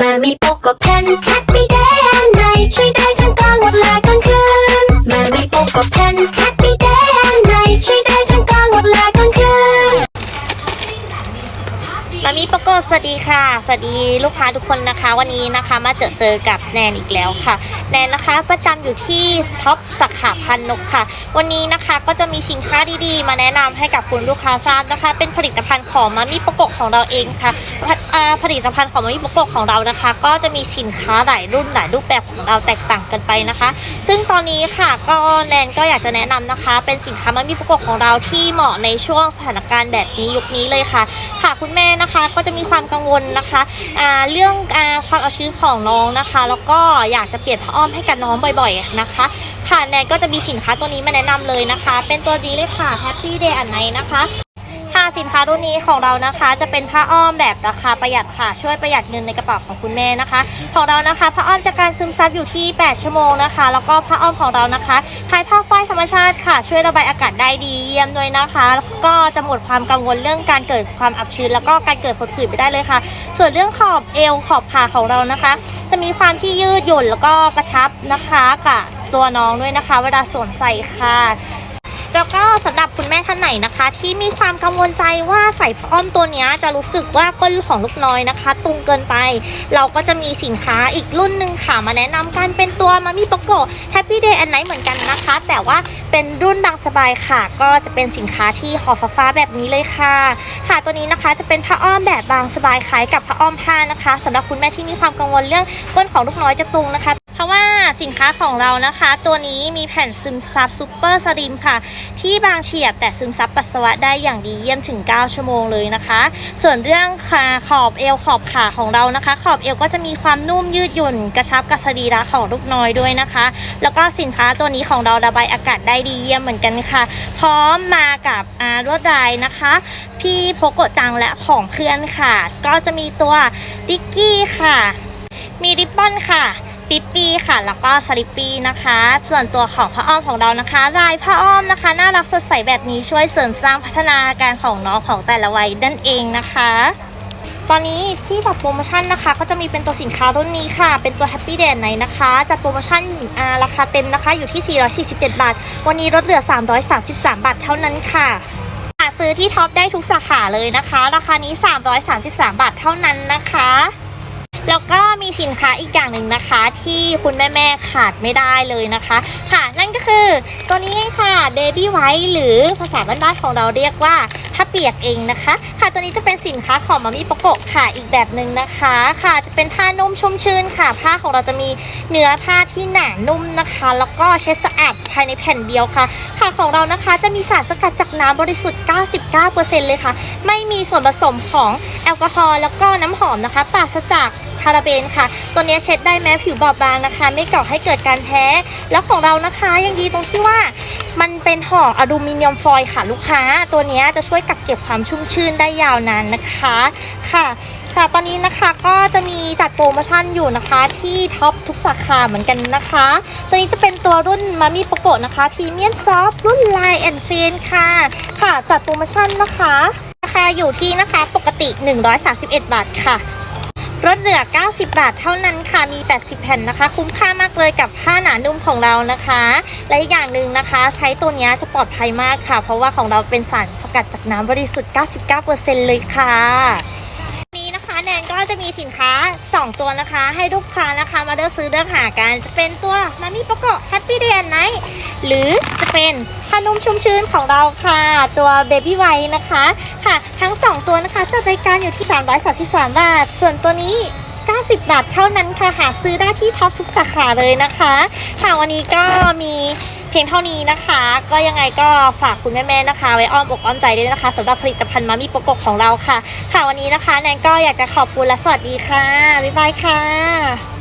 มามีโปกก็เพนแฮปปี้เดย์อันไหนใช้ได้ทั้งกลางวันและกลางคืนมามีโปกก็เพนแค มามีโปโกสวัสดีค่ะ สวัสดีลูกค้าทุกคนนะคะ วันนี้นะคะมาเจอเจอกับแนนอีกแล้วค่ะ แนนนะคะประจำอยู่ที่ท็อปสาขาพันนกค่ะ วันนี้นะคะก็จะมีสินค้าดีๆ มาแนะนำให้กับคุณลูกค้าทราบนะคะ เป็นผลิตภัณฑ์ของมามีโปโกของเราเองค่ะผลิตภัณฑ์ของมามีโปโกของเรานะคะ ก็จะมีสินค้าหลายรุ่นหลายรูปแบบของเราแตกต่างกันไปนะคะ ซึ่งตอนนี้ค่ะก็แนนก็อยากจะแนะนำนะคะ เป็นสินค้ามามีโปโกของเราที่เหมาะในช่วงสถานการณ์แบบนี้ยุคนี้เลยค่ะค่ะคุณแม่นะคะก็จะมีความกังวลนะคะเรื่องอความเอาชื้นของน้องนะคะ แล้วก็อยากจะเปลี่ยนผ้าอ้อมให้กับน้องบ่อยๆนะคะค่ะแนนก็จะมีสินค้าตัวนี้มาแนะนำเลยนะคะ เป็นตัวดีเลยค่ะ Happy Day and Night นะคะ ค่ะสินค้ารุ่นนี้ของเรานะคะ จะเป็นผ้าอ้อมแบบราคาประหยัดค่ะ ช่วยประหยัดเงินในกระเป๋าของคุณแม่นะคะ ของเรานะคะผ้าอ้อมจากการซึมซับอยู่ที่ 8 ชั่วโมงนะคะ แล้วก็ผ้าอ้อมของเรานะคะคล้ายผ้าฝ้ายธรรมชาติค่ะ ช่วยระบายอากาศได้ดีเยี่ยมด้วยนะคะแล้วก็จะหมดความกังวลเรื่องการเกิดความอับชื้น แล้วก็การเกิดผดผื่นไปได้เลยค่ะ ส่วนเรื่องขอบเอวขอบขาของเรานะคะ จะมีความที่ยืดหยุ่นแล้วก็กระชับนะคะกับตัวน้องด้วยนะคะ เวลาสวมใส่ค่ะแล้วก็สำหรับคุณ นไหนนะคะ ที่มีความกังวลใจว่าใส่อ้อมตัวนี้จะรู้สึกว่าก้นของลูกน้อยนะคะ ตุงเกินไป เราก็จะมีสินค้าอีกรุ่นหนึ่งค่ะมาแนะนำกันเป็นตัวมามีโปโก Happy Day and Night เหมือนกันนะคะ แต่ว่าเป็นรุ่นบางสบายค่ะ ก็จะเป็นสินค้าที่ห่อฟ้าแบบนี้เลยค่ะค่ะตัวนี้นะคะจะเป็นผ้าอ้อมแบบบางสบายคล้ายกับผ้าอ้อมผ้านะคะสำหรับคุณแม่ที่มีความกังวลเรื่องก้นของลูกน้อยจะตุงนะคะเพราะว่าสินค้าของเรานะคะ ตัวนี้มีแผ่นซึมซับซูเปอร์สลิมค่ะ ที่บางเฉียบแต่ซึมซับปัสสาวะได้อย่างดีเยี่ยมถึง 9 ชั่วโมงเลยนะคะ ส่วนเรื่องขาขอบเอวขอบขาของเรานะคะ ขอบเอวก็จะมีความนุ่มยืดหยุ่น กระชับกับสรีระของลูกน้อยด้วยนะคะ แล้วก็สินค้าตัวนี้ของเราระบายอากาศได้ดีเยี่ยมเหมือนกันค่ะ พร้อมมากับอาลวดลายนะคะ พี่โพโกะจังและของเพื่อนค่ะ ก็จะมีตัวดิกกี้ค่ะ มีริบบอนค่ะ ปิปปี้ค่ะ แล้วก็สลิปปี้นะคะ ส่วนตัวของผ้าอ้อมของเรานะคะลายผ้าอ้อมนะคะ น่ารักสดใสแบบนี้ช่วยเสริมสร้างพัฒนาการของน้องของแต่ละวัยนั่นเองนะคะ ตอนนี้ที่จัดโปรโมชั่นนะคะ ก็จะมีเป็นตัวสินค้ารุ่นนี้ค่ะ เป็นตัว Happy Day ไหนนะคะจัดโปรโมชั่นราคาเต็มนะคะอยู่ที่ 447 บาท วันนี้ลดเหลือ 333 บาทเท่านั้นค่ะซื้อที่ท็อปได้ทุกสาขาเลยนะคะ ราคานี้ 333 บาทเท่านั้นนะคะ แล้วก็มีสินค้าอีกอย่างหนึ่งนะคะ ที่คุณแม่ๆขาดไม่ได้เลยนะคะ ค่ะนั่นก็คือตัวนี้ค่ะ Baby White หรือภาษาบ้านๆของเราเรียกว่าผ้าเปียกเองนะคะ ค่ะตัวนี้จะเป็นสินค้าของมามีโปโกะค่ะอีกแบบหนึ่งนะคะค่ะจะเป็นผ้านุ่มชุ่มชื่นค่ะ ผ้าของเราจะมีเนื้อผ้าที่หนานุ่มนะคะ แล้วก็เช็ดสะอาดภายในแผ่นเดียวค่ะ ค่ะของเรานะคะจะมีสารสกัดจากน้ำบริสุทธิ์ 99%เลยค่ะ ไม่มีส่วนผสมของแอลกอฮอล์แล้วก็น้ำหอมนะคะปราศจาก พาราเบนค่ะ ตัวนี้เช็ดได้แม้ผิวบอบบางนะคะ ไม่ก่อให้เกิดการแพ้ แล้วของเรานะคะยังดีตรงที่ว่ามันเป็นห่ออลูมิเนียมฟอยล์ค่ะลูกค้า ตัวนี้จะช่วยกักเก็บความชุ่มชื่นได้ยาวนานนะคะค่ะค่ะตอนนี้นะคะก็จะมีจัดโปรโมชั่นอยู่นะคะที่ท็อปทุกสาขาเหมือนกันนะคะ ตัวนี้จะเป็นตัวรุ่นมามีโปโกะนะคะพรีเมียมซอฟรุ่นลายแอนเฟนค่ะ ค่ะจัดโปรโมชั่นนะคะราคาอยู่ที่นะคะปกติ 131 บาทค่ะ ลดเหลือ 90 บาทเท่านั้นค่ะ มี 80 แผ่นนะคะ คุ้มค่ามากเลยกับผ้าหนานุ่มของเรานะคะ และอีกอย่างหนึ่งนะคะ ใช้ตัวนี้จะปลอดภัยมากค่ะ เพราะว่าของเราเป็นสารสกัดจากน้ำบริสุทธิ์ 99%เลยค่ะวันนี้นะคะแนน ก็จะมีสินค้า 2 ตัวนะคะ ให้ลูกค้านะคะมาเลือกซื้อเลือกหากัน จะเป็นตัวมามิโปโกะ Happy Day and Night หรือจะเป็นผ้านุ่มชุ่มชื้นของเราค่ะ ตัว Baby White นะคะค่ะ ทั้ง 2 ตัวนะคะจัดรายการอยู่ที่ 333 บาท ส่วนตัวนี้ 90 บาทเท่านั้นค่ะ หาซื้อได้ที่ท็อปทุกสาขาเลยนะคะ ค่ะวันนี้ก็มี เพียงเท่านี้นะคะ ก็ยังไงก็ฝากคุณแม่ๆนะคะ ไว้อ้อมอกอ้อมใจด้วยนะคะสำหรับผลิตภัณฑ์มามีโปโกของเราค่ะ ค่ะวันนี้นะคะแนนก็อยากจะขอบคุณและสวัสดีค่ะบ๊ายบายค่ะ